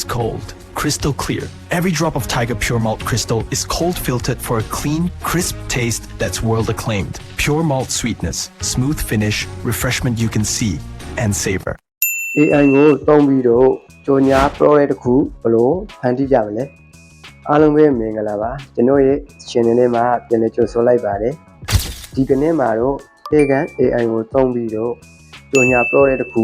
ice cold, crystal clear. Every drop of Tiger Pure Malt Crystal is cold filtered for a clean, crisp taste that's world acclaimed. Pure malt sweetness, smooth finish, refreshment you can see and savor. AI ကိုသုံးပြီးတော့ကြော်ညာ project တစ်ခုဘယ်လိုဖန်တီးကြမလဲအားလုံးပဲမင်္ဂလာပါကျွန်တော်ရဲ့ channel လေးမှာပြန်လည်ကြိုဆိုလိုက်ပါတယ်ဒီကနေ့မှာတော့ AI AI ကိုသုံးပြီးတော့ကြော်ညာ project တစ်ခု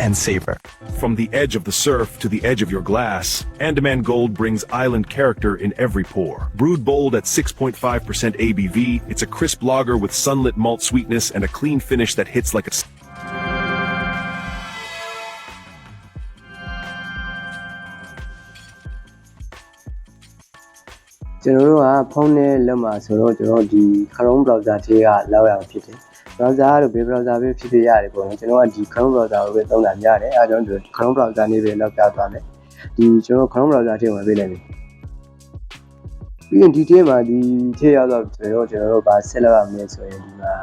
and savor. From the edge of the surf to the edge of your glass, Andaman Gold brings island character in every pour. Brewed bold at 6.5% ABV, it's a crisp lager with sunlit malt sweetness and a clean finish that hits like a s- ကျွန်တော်တို့ကဖုန်းနဲ့လက်မှာဆိုတော့ကျွန်တော်ဒီ Chrome browser ထဲကလောက်ရအောင်ဖြစ်တယ် browser ကတော့ဘယ် browser ပဲဖြစ်ဖြစ်ရတယ်ပေါ့နော်ကျွန်တော်ကဒီ Chrome browser ကိုပဲသုံးတာများတယ်အဲဒါကြောင့် Chrome browser နဲ့ပဲလောက်ပြသွားမယ်ဒီကျွန်တော် Chrome browser ထဲဝင်ပေးလိုက်မယ်ပြီးရင်ဒီထဲမှာဒီထဲရောက်တော့ကျွန်တော်ကျွန်တော်တို့ဗာဆက်လောက်ရမယ်ဆိုရင်ဒီမှာ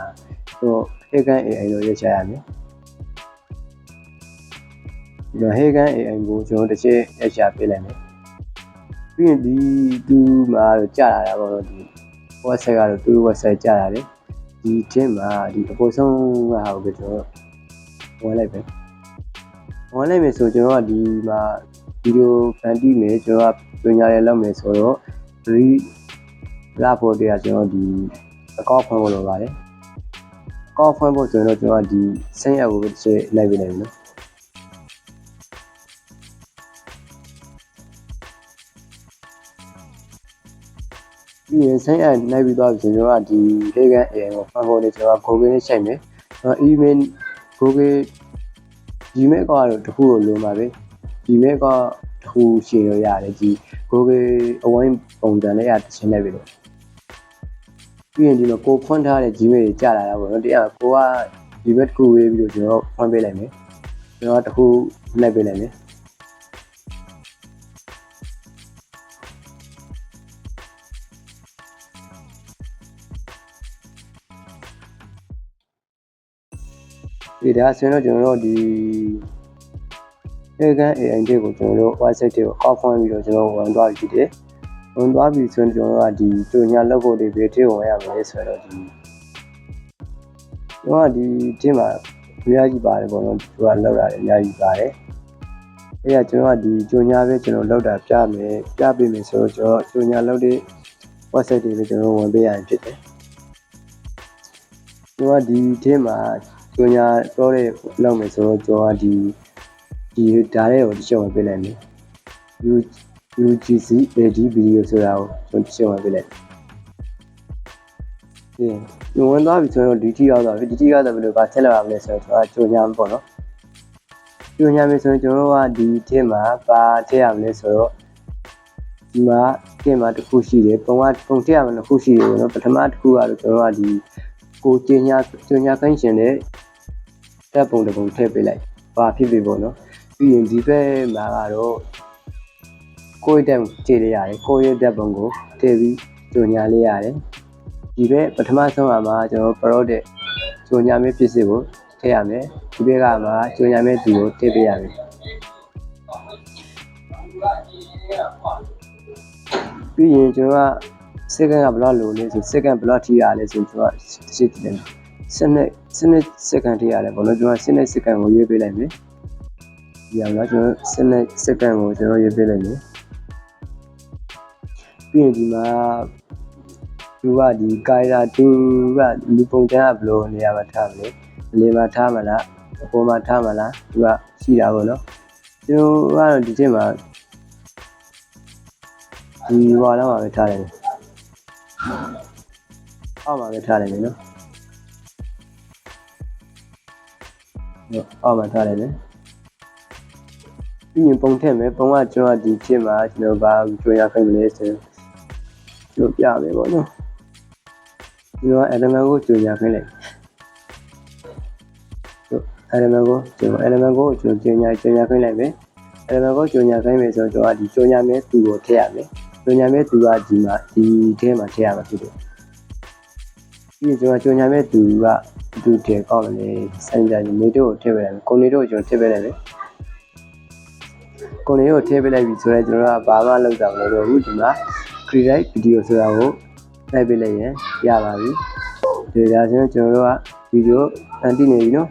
ဟို Hagan AI လို့ရချရမယ်ဒီတော့ Hagan AI ကိုကျွန်တော်တစ်ချက်ရချပေးလိုက်မယ်ပြီးရင်ဒီသူမှာတော့ကြာလာတာပေါ့နော်ဒီ website ကတော့သူ website ကြာလာတယ် ဒီ team မှာဒီအပေါ်ဆုံးကဟာကိုကျွန်တော်ဝင်လိုက်ပဲဝင်လိုက်မယ်ဆိုကျွန်တော်ကဒီမှာဗီဒီယိုဖန်တီးမယ်ကျွန်တော်ကပညာရလောက်မယ်ဆိုတော့ဒီလာဖို့တည်းကကျွန်တော်ဒီအကောက်ဖွင့်ဖို့လိုပါတယ်အကောက်ဖွင့်ဖို့ဆိုရင်တော့ကျွန်တော်ကဒီစင်ရက်ကိုတစ်ချက်လိုက်ပေးလိုက်မယ်နော် ပြီးရင်ဆိုင်းအနိုင်ပြီးသွားပြီဆိုကျွန်တော်ကဒီ Hagan AI ကိုဖန်ဖို့လေကျွန်တော်က Google နဲ့ချိန်မယ်ကျွန်တော် email Google Gmail ကတော့တစ်ခုကိုလိုပါပဲ Gmail ကတစ်ခုရှင်းလို့ရတယ်ဒီ Google အဝိုင်းပုံစံနဲ့ရတစ်ချင်းလိုက်ပြီလို့ပြီးရင်ဒီမှာကိုဖွင့်ထားတဲ့ Gmail တွေကြာလာတာပေါ့နော်တရားကိုက Gmail တစ်ခုဝေးပြီးတော့ကျွန်တော်ဖွင့်ပေးလိုက်မယ်ကျွန်တော်ကတစ်ခုလိုက်ပေးလိုက်မယ် ဒီဒါဆိုရင်တော့ကျွန်တော်တို့ဒီ Hagan AI တွေကိုကျွန်တော်တို့ website တွေကိုအောက်ဖွင့်ပြီးတော့ကျွန်တော်ဝင်သွားပြီဖြစ်တယ်။ဝင်သွားပြီဆိုရင်ကျွန်တော်တို့ကဒီတူညာလောက်ဖို့တွေဘယ်ထိဝင်ရမလဲဆိုတော့ဒီကျွန်တော်ကဒီတင်းမှာအများကြီးပါတယ်ပေါ့နော်သူကလောက်တာလည်းအများကြီးပါတယ်။အဲကကျွန်တော်ကဒီတူညာပဲကျွန်တော်လောက်တာပြမယ်ပြပေးမယ်ဆိုတော့ကျွန်တော်တူညာလောက်တဲ့ website တွေပဲကျွန်တော်ဝင်ပေးရရင်ဖြစ်တယ်။ကျွန်တော်ကဒီတင်းမှာ ကျညာပြောတဲ့လောက်မယ်ဆိုတော့ကျွန်တော်ကဒီဒီဒါလေးကိုတစ်ချက်ဝင်ပေးလိုက်မယ် U UGC AD video ဆိုတာကိုကျွန်တော်တစ်ချက်ဝင်ပေးလိုက်ဒီညဝင်သွားပြီဆိုတော့ဒီတိရောက်သွားပြီဒီတိရောက်တော့ဘယ်လိုပါဆက်လောက်ရမလဲဆိုတော့ကျွန်တော်ကျညာပေါ့နော်ကျညာမယ်ဆိုရင်ကျွန်တော်ကဒီထဲမှာပါထည့်ရမလဲဆိုတော့ဒီမှာထဲမှာတစ်ခုရှိတယ်ပုံကပုံထည့်ရမယ်တစ်ခုရှိတယ်နော်ပထမတစ်ခုကတော့ကျွန်တော်ကဒီကိုကျညာကျညာခိုင်းရှင်တဲ့ တပ်ပုံတစ်ပုံထည့်ပေးလိုက်ဘာဖြစ်ပြီပေါ့နော်ပြီးရင်ဒီဘက်မှာကတော့ကိုယ့်တက်ကြည့်လိုက်ရတယ်ကိုယ့်ရဲ့တက်ပုံကိုထည့်ပြီးကြိုညာလေးရတယ်ဒီဘက်ပထမဆုံးအမှာကျွန်တော် product ကြိုညာမဲ့ပစ္စည်းကိုထည့်ရမယ်ဒီဘက်ကမှာကြိုညာမဲ့သူကိုထည့်ပေးရမယ်ပြီးရင်ကျွန်တော်ကစက္ကန့်ကဘယ်လောက်လိုလဲဆိုစက္ကန့်ဘယ်လောက်ထိရလဲဆိုကျွန်တော်တစ်ချက်ကြည့်တယ် စနစ်စနစ်စက္ကန့်ထိရတယ်ပေါ့နော်ကျွန်တော်စနစ်စက္ကန့်ကိုရွေးပေးလိုက်မယ်ဒီအောင်လားကျွန်တော်စနစ်စက္ကန့်ကိုကျွန်တော်ရွေးပေးလိုက်မယ်ပြီးရင်ဒီမှာသူကဒီကာရာတူကလူပုံချမ်းကဘယ်လိုနေရာမှာထားမလဲအလေမှာထားမလားအပေါ်မှာထားမလားသူကရှိတာပေါ့နော်ကျွန်တော်ကတော့ဒီချိန်မှာဒီဟွာတော့မှာပဲထားတယ်အောက်မှာပဲထားတယ်နော် အောက်မှာထားတယ်လေပြီးရင်ပုံထည့်မယ်ပုံကကျွန်တော်ဒီဖြစ်မှာကျွန်တော်ဘာကြွရခိုင်းမလဲဆိုကျွန်တော်ပြမယ်ပေါ့နော်ကျွန်တော် element ကိုကြွရခိုင်းလိုက် element ကိုကျွန်တော် element ကိုကျွန်တော်ညညာညညာခိုင်းလိုက်မယ် element ကိုညညာခိုင်းမယ်ဆိုတော့ကျွန်တော်ဒီညညာမဲ့သူကိုထည့်ရမယ်ညညာမဲ့သူကဒီမှာဒီထဲမှာထည့်ရမှာဖြစ်တယ်ပြီးရင်ကျွန်တော်ညညာမဲ့သူက သူတည်ကောင်းတယ်စံကြနေတို့ကိုထည့်ပေးလိုက်မယ်ကိုနေတို့ကိုကျွန်တော်ထည့်ပေးလိုက်မယ်ကိုနေတို့ထည့်ပေးလိုက်ပြီဆိုတော့ကျွန်တော်ကဘာမှလုပ်တာမလို့တော့ဘူးဒီမှာ create video ဆိုတာကိုလိုက်ပေးလိုက်ရင်ရပါပြီဒီဒါဆိုရင်ကျွန်တော်တို့ကဗီဒီယိုဖန်တီးနေပြီနော်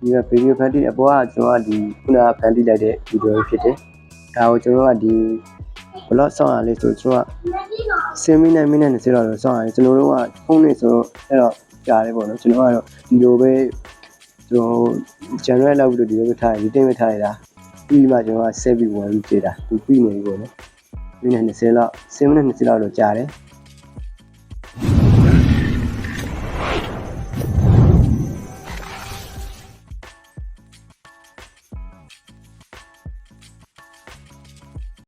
ဒီကဗီဒီယိုဖန်တီးအပေါ်ကကျွန်တော်ကဒီခုနကဖန်တီးလိုက်တဲ့ဗီဒီယိုဖြစ်တယ်ဒါကိုကျွန်တော်ကဒီ blog ဆောင်းရလေးဆိုကျွန်တော်က10မိနစ်မိနစ်20လောက်တော့ဆောင်းရတယ်ကျွန်တော်တို့ကဖုန်းနဲ့ဆိုတော့အဲ့တော့ ကြားတယ်ပေါ့နော်ကျွန်တော်ကတော့ဒီလိုပဲကျွန်တော် generate လောက်ပြီးတော့ဒီလိုပဲထားတယ်ဒီတင်ပဲထားရတာပြီးမှကျွန်တော်က save ပြီးဝင်ပြီးကြည့်တာသူပြီးနေပြီပေါ့နော်မိနစ်20လောက်10မိနစ်20လောက်တော့ကြာတယ်